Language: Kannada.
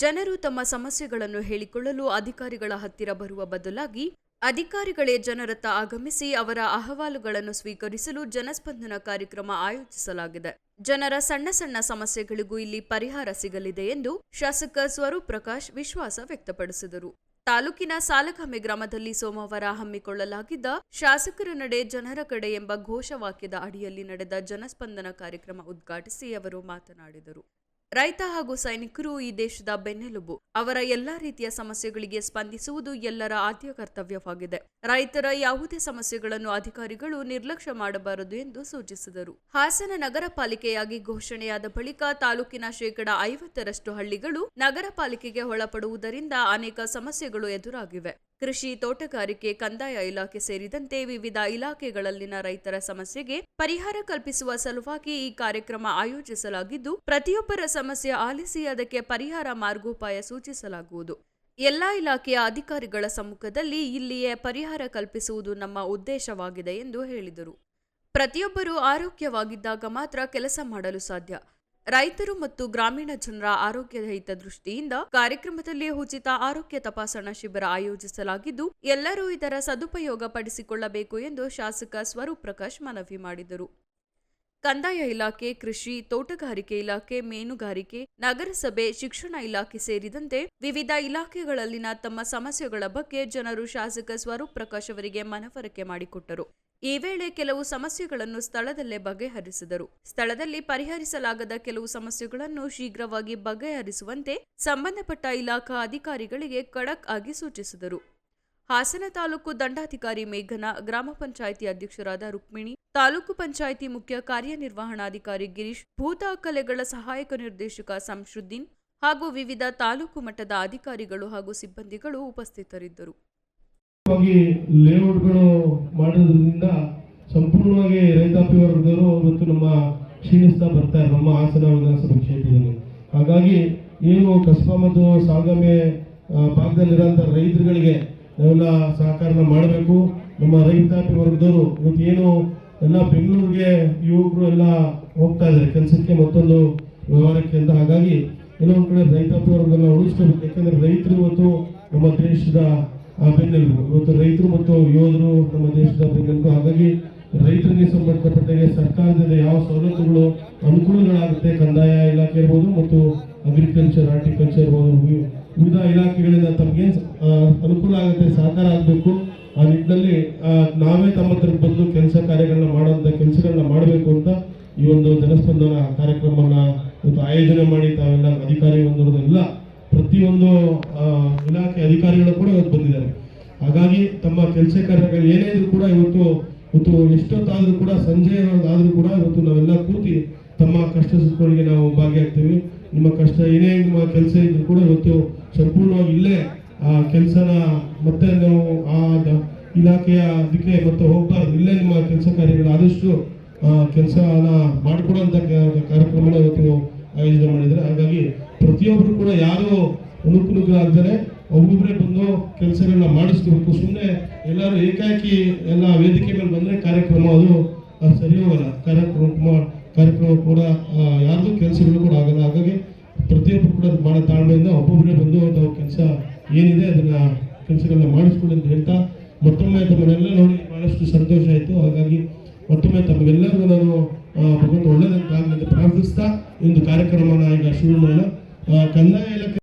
ಜನರು ತಮ್ಮ ಸಮಸ್ಯೆಗಳನ್ನು ಹೇಳಿಕೊಳ್ಳಲು ಅಧಿಕಾರಿಗಳ ಹತ್ತಿರ ಬರುವ ಬದಲಾಗಿ ಅಧಿಕಾರಿಗಳೇ ಜನರತ್ತ ಆಗಮಿಸಿ ಅವರ ಅಹವಾಲುಗಳನ್ನು ಸ್ವೀಕರಿಸಲು ಜನಸ್ಪಂದನ ಕಾರ್ಯಕ್ರಮ ಆಯೋಜಿಸಲಾಗಿದೆ. ಜನರ ಸಣ್ಣ ಸಣ್ಣ ಸಮಸ್ಯೆಗಳಿಗೂ ಇಲ್ಲಿ ಪರಿಹಾರ ಸಿಗಲಿದೆ ಎಂದು ಶಾಸಕ ಸ್ವರೂಪ್ ಪ್ರಕಾಶ್ ವಿಶ್ವಾಸ ವ್ಯಕ್ತಪಡಿಸಿದರು. ತಾಲೂಕಿನ ಸಾಲಕಮೆ ಗ್ರಾಮದಲ್ಲಿ ಸೋಮವಾರ ಹಮ್ಮಿಕೊಳ್ಳಲಾಗಿದ್ದ ಶಾಸಕರ ನಡೆ ಜನರ ಕಡೆ ಎಂಬ ಘೋಷವಾಕ್ಯದ ಅಡಿಯಲ್ಲಿ ನಡೆದ ಜನಸ್ಪಂದನ ಕಾರ್ಯಕ್ರಮ ಉದ್ಘಾಟಿಸಿ ಅವರು ಮಾತನಾಡಿದರು. ರೈತ ಹಾಗೂ ಸೈನಿಕರು ಈ ದೇಶದ ಬೆನ್ನೆಲುಬು. ಅವರ ಎಲ್ಲಾ ರೀತಿಯ ಸಮಸ್ಯೆಗಳಿಗೆ ಸ್ಪಂದಿಸುವುದು ಎಲ್ಲರ ಆದ್ಯ ಕರ್ತವ್ಯವಾಗಿದೆ. ರೈತರ ಯಾವುದೇ ಸಮಸ್ಯೆಗಳನ್ನು ಅಧಿಕಾರಿಗಳು ನಿರ್ಲಕ್ಷ್ಯ ಮಾಡಬಾರದು ಎಂದು ಸೂಚಿಸಿದರು. ಹಾಸನ ನಗರ ಪಾಲಿಕೆಯಾಗಿ ಘೋಷಣೆಯಾದ ಬಳಿಕ ತಾಲೂಕಿನ ಶೇಕಡ ಐವತ್ತರಷ್ಟು ಹಳ್ಳಿಗಳು ನಗರ ಪಾಲಿಕೆಗೆ ಒಳಪಡುವುದರಿಂದ ಅನೇಕ ಸಮಸ್ಯೆಗಳು ಎದುರಾಗಿವೆ. ಕೃಷಿ ತೋಟಗಾರಿಕೆ, ಕಂದಾಯ ಇಲಾಖೆ ಸೇರಿದಂತೆ ವಿವಿಧ ಇಲಾಖೆಗಳಲ್ಲಿನ ರೈತರ ಸಮಸ್ಯೆಗೆ ಪರಿಹಾರ ಕಲ್ಪಿಸುವ ಸಲುವಾಗಿ ಈ ಕಾರ್ಯಕ್ರಮ ಆಯೋಜಿಸಲಾಗಿದ್ದು, ಪ್ರತಿಯೊಬ್ಬರ ಸಮಸ್ಯೆ ಆಲಿಸಿ ಅದಕ್ಕೆ ಪರಿಹಾರ ಮಾರ್ಗೋಪಾಯ ಸೂಚಿಸಲಾಗುವುದು. ಎಲ್ಲಾ ಇಲಾಖೆಯ ಅಧಿಕಾರಿಗಳ ಸಮ್ಮುಖದಲ್ಲಿ ಇಲ್ಲಿಯೇ ಪರಿಹಾರ ಕಲ್ಪಿಸುವುದು ನಮ್ಮ ಉದ್ದೇಶವಾಗಿದೆ ಎಂದು ಹೇಳಿದರು. ಪ್ರತಿಯೊಬ್ಬರೂ ಆರೋಗ್ಯವಾಗಿದ್ದಾಗ ಮಾತ್ರ ಕೆಲಸ ಮಾಡಲು ಸಾಧ್ಯ. ರೈತರು ಮತ್ತು ಗ್ರಾಮೀಣ ಜನರ ಆರೋಗ್ಯದ ಹಿತದೃಷ್ಟಿಯಿಂದ ಕಾರ್ಯಕ್ರಮದಲ್ಲಿ ಉಚಿತ ಆರೋಗ್ಯ ತಪಾಸಣಾ ಶಿಬಿರ ಆಯೋಜಿಸಲಾಗಿದ್ದು, ಎಲ್ಲರೂ ಇದರ ಸದುಪಯೋಗ ಪಡಿಸಿಕೊಳ್ಳಬೇಕು ಎಂದು ಶಾಸಕ ಸ್ವರೂಪ್ ಪ್ರಕಾಶ್ ಮನವಿ ಮಾಡಿದರು. ಕಂದಾಯ ಇಲಾಖೆ, ಕೃಷಿ, ತೋಟಗಾರಿಕೆ ಇಲಾಖೆ, ಮೀನುಗಾರಿಕೆ, ನಗರಸಭೆ, ಶಿಕ್ಷಣ ಇಲಾಖೆ ಸೇರಿದಂತೆ ವಿವಿಧ ಇಲಾಖೆಗಳಲ್ಲಿನ ತಮ್ಮ ಸಮಸ್ಯೆಗಳ ಬಗ್ಗೆ ಜನರು ಶಾಸಕ ಸ್ವರೂಪ್ ಪ್ರಕಾಶ್ ಅವರಿಗೆ ಮನವರಿಕೆ ಮಾಡಿಕೊಟ್ಟರು. ಈ ವೇಳೆ ಕೆಲವು ಸಮಸ್ಯೆಗಳನ್ನು ಸ್ಥಳದಲ್ಲೇ ಬಗೆಹರಿಸಿದರು. ಸ್ಥಳದಲ್ಲಿ ಪರಿಹರಿಸಲಾಗದ ಕೆಲವು ಸಮಸ್ಯೆಗಳನ್ನು ಶೀಘ್ರವಾಗಿ ಬಗೆಹರಿಸುವಂತೆ ಸಂಬಂಧಪಟ್ಟ ಇಲಾಖಾ ಅಧಿಕಾರಿಗಳಿಗೆ ಖಡಕ್ ಆಗಿ ಸೂಚಿಸಿದರು. ಹಾಸನ ತಾಲೂಕು ದಂಡಾಧಿಕಾರಿ ಮೇಘನ ಗ್ರಾಮ ಪಂಚಾಯಿತಿ ಅಧ್ಯಕ್ಷರಾದ ರುಕ್ಮಿಣಿ, ತಾಲೂಕು ಪಂಚಾಯಿತಿ ಮುಖ್ಯ ಕಾರ್ಯನಿರ್ವಹಣಾಧಿಕಾರಿ ಗಿರೀಶ್ ಭೂದಾಖಲೆಗಳ ಸಹಾಯಕ ನಿರ್ದೇಶಕ ಸಂಶುದ್ದೀನ್ ಹಾಗೂ ವಿವಿಧ ತಾಲೂಕು ಮಟ್ಟದ ಅಧಿಕಾರಿಗಳು ಹಾಗೂ ಸಿಬ್ಬಂದಿಗಳು ಉಪಸ್ಥಿತರಿದ್ದರು. ಲೇಔಟ್ಗಳು ಮಾಡೋದ್ರಿಂದ ಸಂಪೂರ್ಣವಾಗಿ ರೈತಾಪಿ ವರ್ಗದವರು ಇವತ್ತು ನಮ್ಮ ಕ್ಷೀಣಿಸ್ತಾ ಬರ್ತಾರೆ ನಮ್ಮ ಹಾಸನ ವಿಧಾನಸಭಾ ಕ್ಷೇತ್ರದಲ್ಲಿ. ಹಾಗಾಗಿ ಏನು ಕಸಬಾ ಮತ್ತು ಸಾಗಮೆ ಭಾಗದಲ್ಲಿರೋಂಥ ರೈತರುಗಳಿಗೆ ನಾವೆಲ್ಲ ಸಹಕಾರನ ಮಾಡಬೇಕು. ನಮ್ಮ ರೈತಾಪಿ ವರ್ಗದವರು ಇವತ್ತು ಏನು ಎಲ್ಲ ಬೆಂಗಳೂರಿಗೆ ಯುವಕರು ಎಲ್ಲ ಹೋಗ್ತಾ ಇದ್ದಾರೆ. ಕೆಲಸಕ್ಕೆ ಮತ್ತೊಂದು ವ್ಯವಹಾರಕ್ಕೆ ಅಂತ. ಹಾಗಾಗಿ ಕೆಲವೊಂದು ಕಡೆ ರೈತಾಪಿ ವರ್ಗನ ಉಳಿಸ್ಕೋಬೇಕು. ಯಾಕಂದರೆ ರೈತರು ಇವತ್ತು ನಮ್ಮ ದೇಶದ ಬೆನ್ನೆಲುಬು ಇವತ್ತು ರೈತರು ಮತ್ತು ಯೋಧರು ನಮ್ಮ ದೇಶದ ಬೆನ್ನೆಲುಬು. ಹಾಗಾಗಿ ರೈತರಿಗೆ ಸಂಬಂಧಪಟ್ಟಂತೆ ಸರ್ಕಾರದಿಂದ ಯಾವ ಸವಲತ್ತುಗಳು ಅನುಕೂಲಗಳಾಗುತ್ತೆ ಕಂದಾಯ ಇಲಾಖೆ ಇರ್ಬೋದು ಮತ್ತು ಅಗ್ರಿಕಲ್ಚರ್ ಹಾರ್ಟಿಕಲ್ಚರ್ ಇರ್ಬೋದು ವಿವಿಧ ಇಲಾಖೆಗಳಿಂದ ತಮಗೆ ಅನುಕೂಲ ಆಗುತ್ತೆ, ಸಹಕಾರ ಆಗಬೇಕು. ಆ ನಿಟ್ಟಿನಲ್ಲಿ ನಾವೇ ತಮ್ಮ ಹತ್ರ ಬಂದು ಕೆಲಸ ಕಾರ್ಯಗಳನ್ನ ಮಾಡುವಂಥ ಕೆಲಸಗಳನ್ನ ಮಾಡಬೇಕು ಅಂತ ಈ ಒಂದು ಜನಸ್ಪಂದನ ಕಾರ್ಯಕ್ರಮನ ಇವತ್ತು ಆಯೋಜನೆ ಮಾಡಿ ತಾವೆಲ್ಲ ಅಧಿಕಾರಿ ಬಂದಿರೋದೆಲ್ಲ ಪ್ರತಿಯೊಂದು ಇಲಾಖೆ ಅಧಿಕಾರಿಗಳು ತಮ್ಮ ಕೆಲಸ ಕಾರ್ಯಗಳು ಏನೇ ಕೂಡ ಇವತ್ತು ಇವತ್ತು ಎಷ್ಟೊತ್ತಾದರೂ ಕೂಡ ಸಂಜೆ ಆದ್ರೂ ಕೂಡ ಇವತ್ತು ನಾವೆಲ್ಲ ಕೂತಿ ತಮ್ಮ ಕಷ್ಟ ಸುಖಗಳಿಗೆ ನಾವು ಭಾಗಿಯಾಗ್ತೀವಿ. ನಿಮ್ಮ ಕಷ್ಟ ಏನೇ ನಿಮ್ಮ ಕೆಲಸ ಇದ್ರು ಕೂಡ ಇವತ್ತು ಸಂಪೂರ್ಣವಾಗಿ ಇಲ್ಲೇ ಆ ಕೆಲಸನ ಮತ್ತೆ ನಾವು ಆ ಇಲಾಖೆಯ ಅದಕ್ಕೆ ಮತ್ತೆ ಹೋಗ್ಬಾರ್ದು. ಇಲ್ಲೇ ನಿಮ್ಮ ಕೆಲಸ ಕಾರ್ಯಗಳು ಆದಷ್ಟು ಕೆಲಸನ ಮಾಡಿಕೊಡೋಂಥ ಕಾರ್ಯಕ್ರಮನ ಇವತ್ತು ಆಯೋಜನೆ ಮಾಡಿದರೆ ಹಾಗಾಗಿ ಪ್ರತಿಯೊಬ್ಬರು ಕೂಡ ಯಾರು ಅನುಕೂಲಗಳಾಗ್ತಾರೆ ಒಬ್ಬೊಬ್ಬರೇ ಬಂದು ಕೆಲಸಗಳನ್ನ ಮಾಡಿಸ್ಕೋಬೇಕು ಸುಮ್ಮನೆ ಎಲ್ಲರೂ ಏಕಾಏಕಿ ಎಲ್ಲ ವೇದಿಕೆ ಮೇಲೆ ಬಂದರೆ ಕಾರ್ಯಕ್ರಮ ಅದು ಸರಿ ಹೋಗಲ್ಲ. ಕಾರ್ಯಕ್ರಮ ಕಾರ್ಯಕ್ರಮ ಕೂಡ ಯಾರ್ದು ಕೆಲಸಗಳು ಕೂಡ ಆಗಲ್ಲ. ಹಾಗಾಗಿ ಪ್ರತಿಯೊಬ್ಬರು ಕೂಡ ಭಾಳ ತಾಳ್ಮೆಯಿಂದ ಒಬ್ಬೊಬ್ಬರೇ ಬಂದು ನಾವು ಕೆಲಸ ಏನಿದೆ ಅದನ್ನ ಕೆಲಸಗಳನ್ನ ಮಾಡಿಸ್ಕೊಳ್ಳಿ ಅಂತ ಹೇಳ್ತಾ, ಮತ್ತೊಮ್ಮೆ ತಮ್ಮನ್ನೆಲ್ಲ ನೋಡಿ ಬಹಳಷ್ಟು ಸಂತೋಷ ಆಯಿತು. ಹಾಗಾಗಿ ಮತ್ತೊಮ್ಮೆ ತಮಗೆಲ್ಲರಿಗೂ ನಾನು ಭಗವಂತ ಒಳ್ಳೆಯದಂತಾಗಲಿ ಅಂತ ಪ್ರಾರ್ಥಿಸ್ತಾ ಈ ಒಂದು ಕಾರ್ಯಕ್ರಮನ ಈಗ ಶುರು ಮಾಡೋಣ. ಕಂದಾಯ ಇಲಾಖೆ